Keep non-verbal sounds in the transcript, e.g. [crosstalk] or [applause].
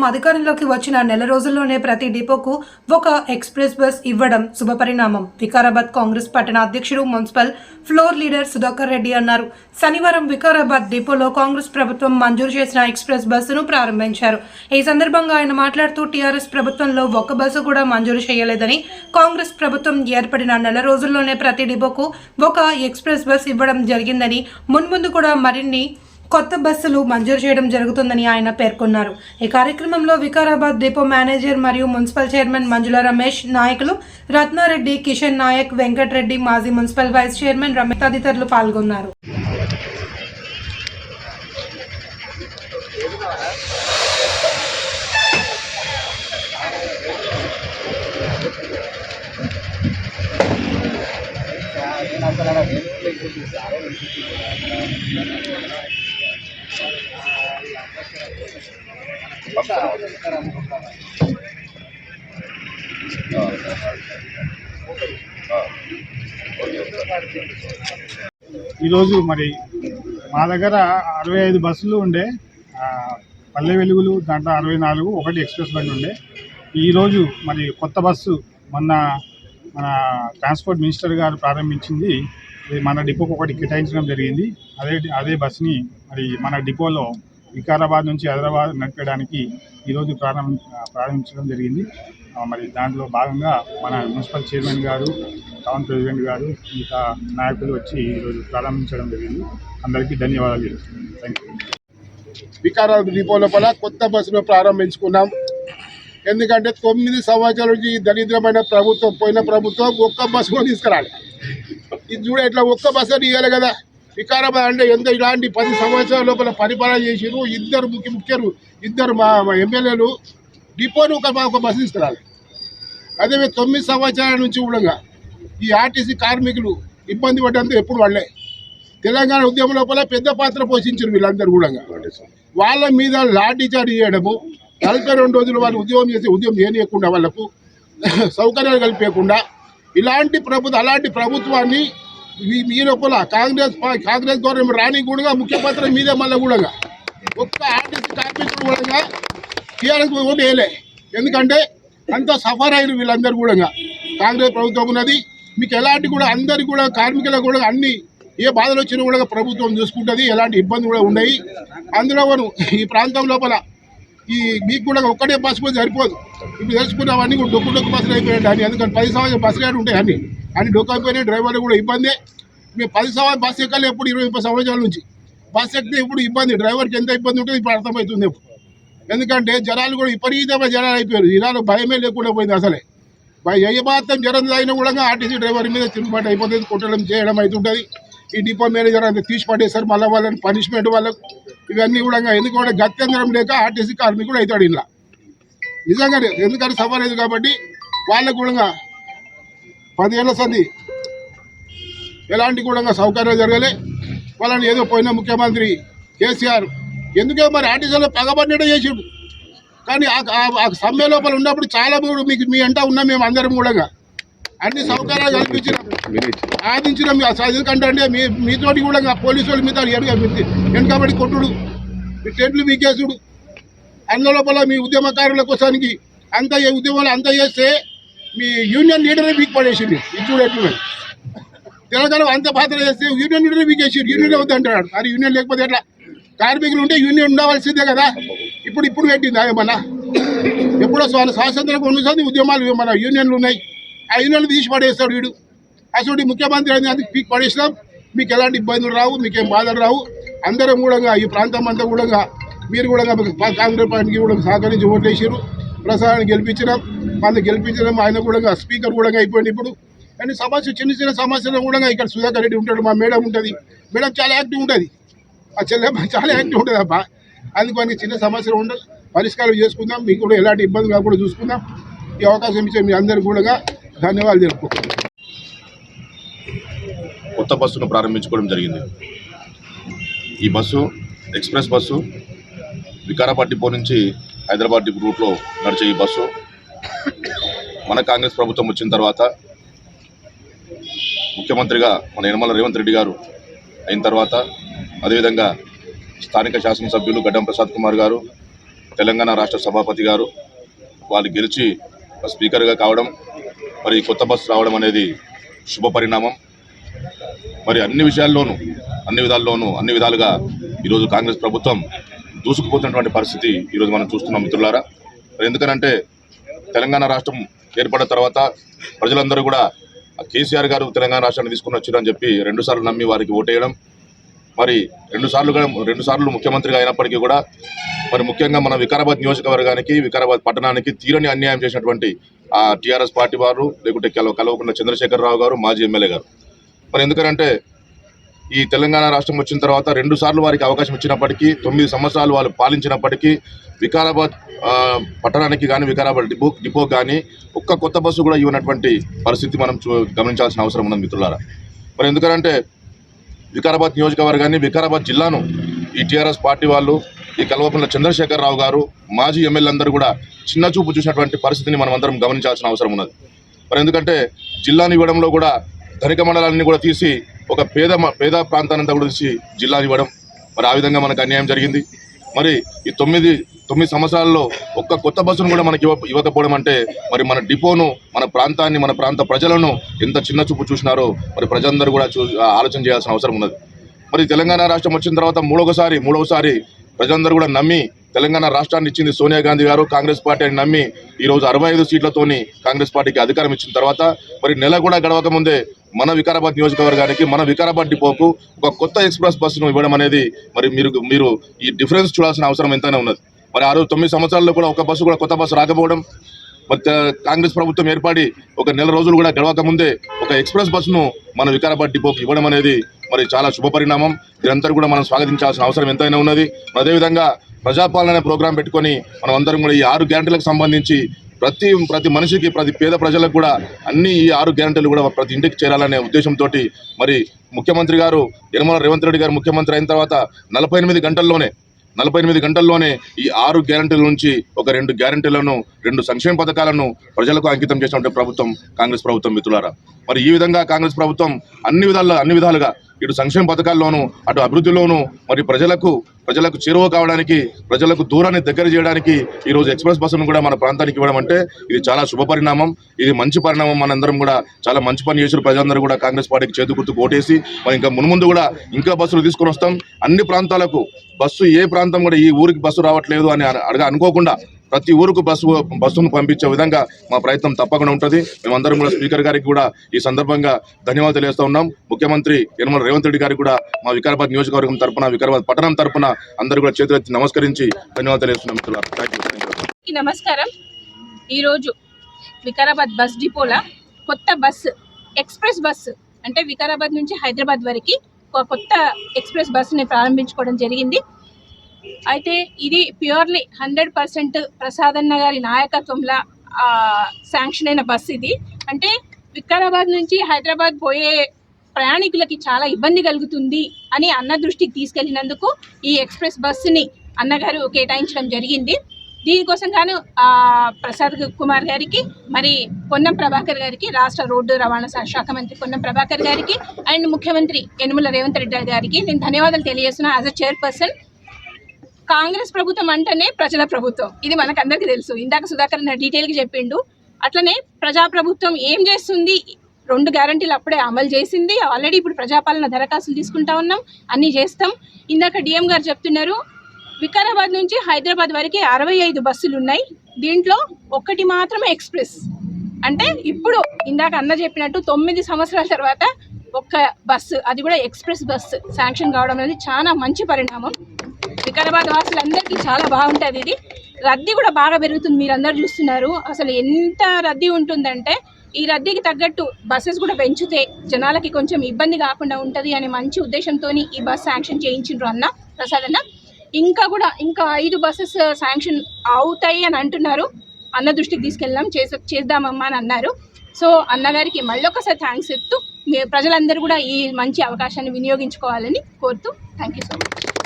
ప్రభుత్వం అధికారంలోకి వచ్చిన నెల రోజుల్లోనే ప్రతి డిపోకు ఒక ఎక్స్ప్రెస్ బస్ ఇవ్వడం శుభపరిణామం. వికారాబాద్ కాంగ్రెస్ పట్టణ అధ్యక్షుడు municipal floor leader Sudhakar Reddy అన్నారు. శనివారం వికారాబాద్ డిపోలో కాంగ్రెస్ ప్రభుత్వం మంజూరు చేసిన ఎక్స్ప్రెస్ బస్సును ప్రారంభించారు. ఈ సందర్భంగా ఆయన మాట్లాడుతూ టీఆర్ఎస్ ప్రభుత్వంలో ఒక్క బస్సు కూడా మంజూరు చేయలేదని కాంగ్రెస్ ప్రభుత్వం ఏర్పడిన నెల రోజుల్లోనే ప్రతి డిపోకు ఒక ఎక్స్ప్రెస్ బస్ ఇవ్వడం జరిగిందని మున్ముందు కూడా మరిన్ని కొత్త బస్సులు మంజూరు చేయడం జరుగుతుందని ఆయన పేర్కొన్నారు. ఈ కార్యక్రమంలో వికారాబాద్ డిపో మేనేజర్ మరియు మున్సిపల్ చైర్మన్ మంజుల రమేష్ నాయకులు రత్నారెడ్డి కిషన్ నాయక్ వెంకటరెడ్డి మాజీ మున్సిపల్ వైస్ చైర్మన్ రమేష్ తదితరులు పాల్గొన్నారు. ఈరోజు మరి మా దగ్గర అరవై ఐదు బస్సులు ఉండే పల్లె వెలుగులు దాంట్లో అరవై నాలుగు ఒకటి ఎక్స్ప్రెస్ బండి ఉండే. ఈరోజు మరి కొత్త బస్సు మొన్న మన ట్రాన్స్పోర్ట్ మినిస్టర్ గారు ప్రారంభించింది. మన డిపోకి ఒకటి కేటాయించడం జరిగింది. అదే అదే బస్సుని మరి మన డిపోలో వికారాబాద్ నుంచి హైదరాబాద్ నడిపేయడానికి ఈరోజు ప్రారంభ ప్రారంభించడం జరిగింది. మరి దాంట్లో భాగంగా మన మున్సిపల్ చైర్మన్ గారు టౌన్ ప్రెసిడెంట్ గారు ఇంకా నాయకులు వచ్చి ఈరోజు ప్రారంభించడం జరిగింది. అందరికీ ధన్యవాదాలు తెలుస్తున్నాను. థ్యాంక్ యూ వికారాబాద్ డిపో లోపల కొత్త బస్సును ప్రారంభించుకున్నాం. ఎందుకంటే తొమ్మిది సంవత్సరాల నుంచి దరిద్రమైన ప్రభుత్వం పోయిన ప్రభుత్వం ఒక్క బస్సు కూడా తీసుకురాలి. ఇది చూడ ఇట్లా ఒక్క బస్సు అని ఇవ్వాలి కదా. వికారాబాద్ అంటే ఎంత ఇలాంటి పది సంవత్సరాల లోపల పరిపాలన చేసిరు ఇద్దరు ముఖ్య ముఖ్యరు ఇద్దరు మా ఎమ్మెల్యేలు. డిపోను ఒక ఒక బస్సు తీసుకురాలి. అదే తొమ్మిది సంవత్సరాల నుంచి కూడా ఈ ఆర్టీసీ కార్మికులు ఇబ్బంది పడ్డంతా ఎప్పుడు వాళ్ళే తెలంగాణ ఉద్యమం లోపల పెద్ద పాత్ర పోషించారు వీళ్ళందరూ కూడా. వాళ్ళ మీద లాఠీ చార్జ్ చేయడము నలభై రెండు రోజులు వాళ్ళు ఉద్యోగం చేసి ఉద్యోగం చేయనీయకుండా వాళ్ళకు [laughs] సౌకర్యాలు కల్పించకుండా ఇలాంటి ప్రభుత్వం అలాంటి ప్రభుత్వాన్ని మీ లోపల కాంగ్రెస్ కాంగ్రెస్ గవర్నమెంట్ రాని కూడా ముఖ్య పాత్ర మీదే మళ్ళీ కూడా. ఒక్క ఆర్టీసీ కార్మికులు కూడా టీఆర్ఎస్ ఓటు వేయలే. ఎందుకంటే అంత సఫర్ అయిన వీళ్ళందరూ కూడా. కాంగ్రెస్ ప్రభుత్వం ఉన్నది మీకు ఎలాంటి కూడా అందరికి కూడా కార్మికులకు కూడా అన్ని ఏ బాధలు వచ్చినా కూడా ప్రభుత్వం చూసుకుంటుంది ఎలాంటి ఇబ్బంది కూడా ఉండయి. అందులో ఈ ప్రాంతం లోపల ఈ మీకు కూడా ఒక్కటే బస్సు పోతే సరిపోదు. ఇప్పుడు తెలుసుకున్నవన్నీ కూడా డొక్కు డొక్కు బస్సులు అయిపోయాయి అని ఎందుకంటే పది సంవత్సరం బస్సులు ఏడు ఉంటాయి అన్ని. అన్ని డొక్కు అయిపోయినాయి డ్రైవర్లు కూడా ఇబ్బందే. మేము పది సంవత్సరం బస్సు ఎక్కాలి ఎప్పుడు? ఇరవై ముప్పై సంవత్సరాల నుంచి. బస్సు ఎక్కితే ఇప్పుడు ఇబ్బంది? డ్రైవర్కి ఎంత ఇబ్బంది ఉంటుంది? ఇప్పుడు అర్థమవుతుంది ఎందుకంటే జనాలు కూడా విపరీతమైన జనాలు అయిపోయారు. జనాలు భయమే లేకుండా పోయింది అసలే. ఏమాత్రం ఏ మాత్రం జ్వరం తాగినా కూడా ఆర్టీసీ డ్రైవర్ మీద తిరుగుబాటు అయిపోతుంది కొట్టడం చేయడం అవుతుంటుంది ఈ డిపో మేనేజర్ అంతా తీసి పడేస్తారు మళ్ళీ వాళ్ళని పనిష్మెంట్ వాళ్ళకు. ఇవన్నీ కూడా ఎందుకంటే గత్యంతరం లేక ఆర్టీసీ కార్మికుడు అవుతాడు ఇలా. నిజంగానే ఎందుకంటే సఫర్ లేదు కాబట్టి వాళ్ళకు కూడా పదిహేళ్ళ సంది ఎలాంటి కూడా సౌకర్యాలు జరగలే. వాళ్ళని ఏదో పోయిన ముఖ్యమంత్రి కేసీఆర్ ఎందుకే మరి ఆర్టీసీలో పగబడినట్టు చేసిండు? కానీ ఆ- సమ్మె లోపల ఉన్నప్పుడు చాలా మూడు మీకు మీ అంటా ఉన్నాం మేము అందరం కూడా అన్ని సౌకర్యాలు కల్పించినాం. ఆదించినాం ఎందుకంటే అంటే మీ మీతోటి కూడా పోలీసు వాళ్ళు మీతో వెనకబడి కొట్టుడు మీ టెంట్లు మీకేసుడు అన్న లోపల మీ ఉద్యమకారుల కోసానికి అంత ఏ ఉద్యమాలు అంత చేస్తే మీ యూనియన్ లీడరే మీకు పడేసింది ఇది చూడు తెలంగాణ అంత పాత్ర చేస్తే యూనియన్ లీడర్ మీకు వేసి యూనియన్ అవుతుంటాడు అంటాడు అది యూనియన్ లేకపోతే ఎట్లా? కార్మికులు ఉంటే యూనియన్ ఉండవలసిందే కదా. ఇప్పుడు ఇప్పుడు పెట్టింది ఏమన్నా ఎప్పుడో స్వామి స్వాతంత్రం ఉన్నది ఉద్యమాలు మన యూనియన్లు ఉన్నాయి. ఆ యూనియన్లు తీసి పడేస్తాడు వీడు. అసలు ముఖ్యమంత్రి అనేది పీక్ పడేసినాం. మీకు ఎలాంటి ఇబ్బందులు రావు మీకేం బాధలు రావు. అందరం కూడా ఈ ప్రాంతం అంతా కూడా మీరు కూడా కాంగ్రెస్ పార్టీకి కూడా సహకరించి ఓట్లేసారు ప్రసారాన్ని గెలిపించడం వాళ్ళని గెలిపించడం ఆయన కూడా స్పీకర్ కూడా అయిపోయింది ఇప్పుడు. అండ్ సమస్య చిన్న చిన్న సమస్యలు కూడా ఇక్కడ సుధాకర్ రెడ్డి ఉంటాడు మా మేడం ఉంటుంది. మేడం చాలా యాక్టివ్ ఉంటుంది. ఆ చెల్లెమ్మ చాలా యాక్టివ్ ఉంటుంది అబ్బా. అందుకని చిన్న సమస్యలు ఉండదు పరిష్కారం చేసుకుందాం. మీకు కూడా ఎలాంటి ఇబ్బంది కాకుండా చూసుకుందాం. ఈ అవకాశం ఇచ్చే మీ అందరికీ కూడా ధన్యవాదాలు తెలుపుకుంటున్నాను కొత్త బస్సును ప్రారంభించుకోవడం జరిగింది. ఈ bus express bus Vikarabad depot నుంచి హైదరాబాద్ డిపో రూట్లో నడిచే ఈ బస్సు మన కాంగ్రెస్ ప్రభుత్వం వచ్చిన తర్వాత ముఖ్యమంత్రిగా మన యనమల రేవంత్ రెడ్డి గారు అయిన తర్వాత అదేవిధంగా స్థానిక శాసనసభ్యులు గడ్డం ప్రసాద్ కుమార్ గారు తెలంగాణ రాష్ట్ర సభాపతి గారు వాళ్ళు గెలిచి స్పీకర్గా కావడం మరి కొత్త బస్సు రావడం అనేది శుభ పరిణామం. మరి అన్ని విషయాల్లోనూ అన్ని విధాల్లోనూ అన్ని విధాలుగా ఈరోజు కాంగ్రెస్ ప్రభుత్వం దూసుకుపోతున్నటువంటి పరిస్థితి ఈరోజు మనం చూస్తున్నాం మిత్రులారా. మరి ఎందుకనంటే తెలంగాణ రాష్ట్రం ఏర్పడిన తర్వాత ప్రజలందరూ కూడా కేసీఆర్ గారు తెలంగాణ రాష్ట్రాన్ని తీసుకుని వచ్చారని చెప్పి రెండుసార్లు నమ్మి వారికి ఓటేయడం మరి రెండు సార్లు రెండు సార్లు ముఖ్యమంత్రిగా అయినప్పటికీ కూడా మరి ముఖ్యంగా మన వికారాబాద్ నియోజకవర్గానికి వికారాబాద్ పట్టణానికి తీరని అన్యాయం చేసినటువంటి ఆ టీఆర్ఎస్ పార్టీ వారు లేకుంటే కలవ కలవకుండా చంద్రశేఖరరావు గారు మాజీ ఎమ్మెల్యే గారు. మరి ఎందుకంటే ఈ తెలంగాణ రాష్ట్రం వచ్చిన తర్వాత రెండు సార్లు వారికి అవకాశం ఇచ్చినప్పటికీ తొమ్మిది సంవత్సరాలు వాళ్ళు పాలించినప్పటికీ వికారాబాద్ పట్టణానికి కానీ వికారాబాద్ డిపో డిపో కానీ ఒక్క కొత్త బస్సు కూడా ఇవ్వనటువంటి పరిస్థితి మనం చూ గమనించాల్సిన అవసరం ఉన్నది మిత్రులారా. మరి ఎందుకంటే వికారాబాద్ నియోజకవర్గాన్ని వికారాబాద్ జిల్లాను ఈ టీఆర్ఎస్ పార్టీ వాళ్ళు ఈ కల్వకుంట్ల చంద్రశేఖరరావు గారు మాజీ ఎమ్మెల్యే అందరూ కూడా చిన్న చూపు చూసినటువంటి పరిస్థితిని మనం అందరం గమనించాల్సిన అవసరం ఉన్నది. మరి ఎందుకంటే జిల్లాని ఇవ్వడంలో కూడా ధనిక మండలాన్ని కూడా తీసి ఒక పేద మ- పేద ప్రాంతాన్ని కూడా తీసి జిల్లాని ఇవ్వడం మరి ఆ విధంగా మనకు అన్యాయం జరిగింది. మరి ఈ తొమ్మిది తొమ్మిది సంవత్సరాల్లో ఒక్క కొత్త బస్సును కూడా మనకి ఇవ్వ ఇవ్వకపోవడం అంటే మరి మన డిపోను మన ప్రాంతాన్ని మన ప్రాంత ప్రజలను ఎంత చిన్న చూపు చూసినారో మరి ప్రజలందరూ కూడా చూ ఆలోచన చేయాల్సిన అవసరం ఉన్నది. మరి తెలంగాణ రాష్ట్రం వచ్చిన తర్వాత మూడవసారి మూడవసారి ప్రజలందరూ కూడా నమ్మి తెలంగాణ రాష్ట్రాన్ని ఇచ్చింది సోనియా గాంధీ గారు కాంగ్రెస్ పార్టీ అని నమ్మి ఈరోజు అరవై ఐదు సీట్లతోని కాంగ్రెస్ పార్టీకి అధికారం ఇచ్చిన తర్వాత మరి నెల కూడా గడవక ముందే మన వికారాబాద్ నియోజకవర్గానికి మన వికారాబాద్ డిపోకు ఒక కొత్త ఎక్స్ప్రెస్ బస్సును ఇవ్వడం అనేది మరి మీరు మీరు ఈ డిఫరెన్స్ చూడాల్సిన అవసరం ఎంతైనా ఉన్నది. మరి ఆ రోజు తొమ్మిది సంవత్సరాల్లో కూడా ఒక బస్సు కూడా కొత్త బస్సు రాకపోవడం మరి కాంగ్రెస్ ప్రభుత్వం ఏర్పడి ఒక నెల రోజులు కూడా గడవక ముందే ఒక ఎక్స్ప్రెస్ బస్సును మన వికారాబాద్ డిపోకి ఇవ్వడం అనేది మరి చాలా శుభ పరిణామం. ఇదంతా కూడా మనం స్వాగతించాల్సిన అవసరం ఎంతైనా ఉన్నది. అదేవిధంగా ప్రజాపాలన ప్రోగ్రాం పెట్టుకొని మనం అందరం కూడా ఈ ఆరు గ్యారంటీలకు సంబంధించి ప్రతి ప్రతి మనిషికి ప్రతి పేద ప్రజలకు కూడా అన్ని ఈ ఆరు గ్యారంటీలు కూడా ప్రతి ఇంటికి చేరాలనే ఉద్దేశంతో మరి ముఖ్యమంత్రి గారు యనమల రేవంత్ రెడ్డి గారు ముఖ్యమంత్రి అయిన తర్వాత నలభై ఎనిమిది గంటల్లోనే నలభై ఎనిమిది గంటల్లోనే ఈ ఆరు గ్యారంటీల నుంచి ఒక రెండు గ్యారంటీలను రెండు సంక్షేమ పథకాలను ప్రజలకు అంకితం చేసినటువంటి ప్రభుత్వం కాంగ్రెస్ ప్రభుత్వం మిత్రులారా. మరి ఈ విధంగా కాంగ్రెస్ ప్రభుత్వం అన్ని విధాల అన్ని విధాలుగా ఇటు సంక్షేమ పథకాల్లోనూ అటు అభివృద్ధిలోనూ మరి ప్రజలకు ప్రజలకు చేరువ కావడానికి ప్రజలకు దూరాన్ని దగ్గర చేయడానికి ఈ రోజు ఎక్స్ప్రెస్ బస్సును కూడా మన ప్రాంతానికి ఇవ్వడం అంటే ఇది చాలా శుభ పరిణామం. ఇది మంచి పరిణామం. మనందరం కూడా చాలా మంచి పని చేసిన ప్రజలందరూ కూడా కాంగ్రెస్ పార్టీకి చేతి గుర్తు ఓటేసి మరి ఇంకా మున్ముందు కూడా ఇంకా బస్సులు తీసుకొని వస్తాం. అన్ని ప్రాంతాలకు బస్సు ఏ ప్రాంతం కూడా ఈ ఊరికి బస్సు రావట్లేదు అని అడగ అనుకోకుండా ప్రతి ఊరుకు బస్సు బస్సును పంపించే విధంగా మా ప్రయత్నం తప్పకుండా ఉంటుంది. మేమందరం కూడా స్పీకర్ గారికి కూడా ఈ సందర్భంగా ధన్యవాదాలు తెలియజేస్తా ఉన్నాం. ముఖ్యమంత్రి యనమల రేవంత్ రెడ్డి గారికి కూడా మా వికారాబాద్ నియోజకవర్గం తరపున వికారాబాద్ పట్టణం తరపున అందరూ కూడా చేతులెత్తి నమస్కరించి ధన్యవాదాలు తెలియజేస్తున్నాం మిత్రులు నమస్కారం. ఈరోజు వికారాబాద్ బస్ డిపోల కొత్త బస్సు ఎక్స్ప్రెస్ బస్సు అంటే వికారాబాద్ నుంచి హైదరాబాద్ వరకు కొత్త ఎక్స్ప్రెస్ బస్సుని ప్రారంభించుకోవడం జరిగింది. అయితే ఇది ప్యూర్లీ హండ్రెడ్ పర్సెంట్ ప్రసాదన్న గారి నాయకత్వంలో శాంక్షన్ అయిన బస్సు ఇది. అంటే వికారాబాద్ నుంచి హైదరాబాద్ పోయే ప్రయాణికులకి చాలా ఇబ్బంది కలుగుతుంది అని అన్న దృష్టికి తీసుకెళ్ళినందుకు ఈ ఎక్స్ప్రెస్ బస్సుని అన్నగారు కేటాయించడం జరిగింది. దీనికోసం గాను ప్రసాద్ కుమార్ గారికి మరి పొన్నం ప్రభాకర్ గారికి రాష్ట్ర రోడ్డు రవాణా శాఖ మంత్రి పొన్నం ప్రభాకర్ గారికి అండ్ ముఖ్యమంత్రి యనుమల రేవంత్ రెడ్డి గారికి నేను ధన్యవాదాలు తెలియజేస్తున్నా యాజ్ అ చైర్పర్సన్. కాంగ్రెస్ ప్రభుత్వం అంటేనే ప్రజల ప్రభుత్వం. ఇది మనకు తెలుసు. ఇందాక సుధాకర్ డీటెయిల్గా చెప్పిండు. అట్లనే ప్రజాప్రభుత్వం ఏం చేస్తుంది? రెండు గ్యారంటీలు అప్పుడే అమలు చేసింది. ఆల్రెడీ ఇప్పుడు ప్రజాపాలన దరఖాస్తులు తీసుకుంటా ఉన్నాం. అన్నీ చేస్తాం. ఇందాక డిఎం గారు చెప్తున్నారు వికారాబాద్ నుంచి హైదరాబాద్ వరకు అరవై ఐదు బస్సులు ఉన్నాయి. దీంట్లో ఒక్కటి మాత్రమే ఎక్స్ప్రెస్. అంటే ఇప్పుడు ఇందాక అన్న చెప్పినట్టు తొమ్మిది సంవత్సరాల తర్వాత ఒక్క బస్సు అది కూడా ఎక్స్ప్రెస్ బస్సు. శాంక్షన్ కావడం అనేది చాలా మంచి పరిణామం. వికారాబాద్ వాసులందరికీ చాలా బాగుంటుంది ఇది. రద్దీ కూడా బాగా పెరుగుతుంది మీరు అందరు చూస్తున్నారు. అసలు ఎంత రద్దీ ఉంటుందంటే ఈ రద్దీకి తగ్గట్టు బస్సెస్ కూడా పెంచితే జనాలకి కొంచెం ఇబ్బంది కాకుండా ఉంటుంది అనే మంచి ఉద్దేశంతో ఈ బస్ శాంక్షన్ చేయించిండ్రు అన్న ప్రసాద్ అన్న. ఇంకా కూడా ఇంకా ఐదు బస్సెస్ శాంక్షన్ అవుతాయి అని అంటున్నారు. అన్న దృష్టికి తీసుకెళ్దాం చేస చేద్దామమ్మా అని అన్నారు. సో అన్నగారికి మళ్ళొకసారి థ్యాంక్స్ ఎత్తు మీ ప్రజలందరూ కూడా ఈ మంచి అవకాశాన్ని వినియోగించుకోవాలని కోరుతూ థ్యాంక్ యూ సో మచ్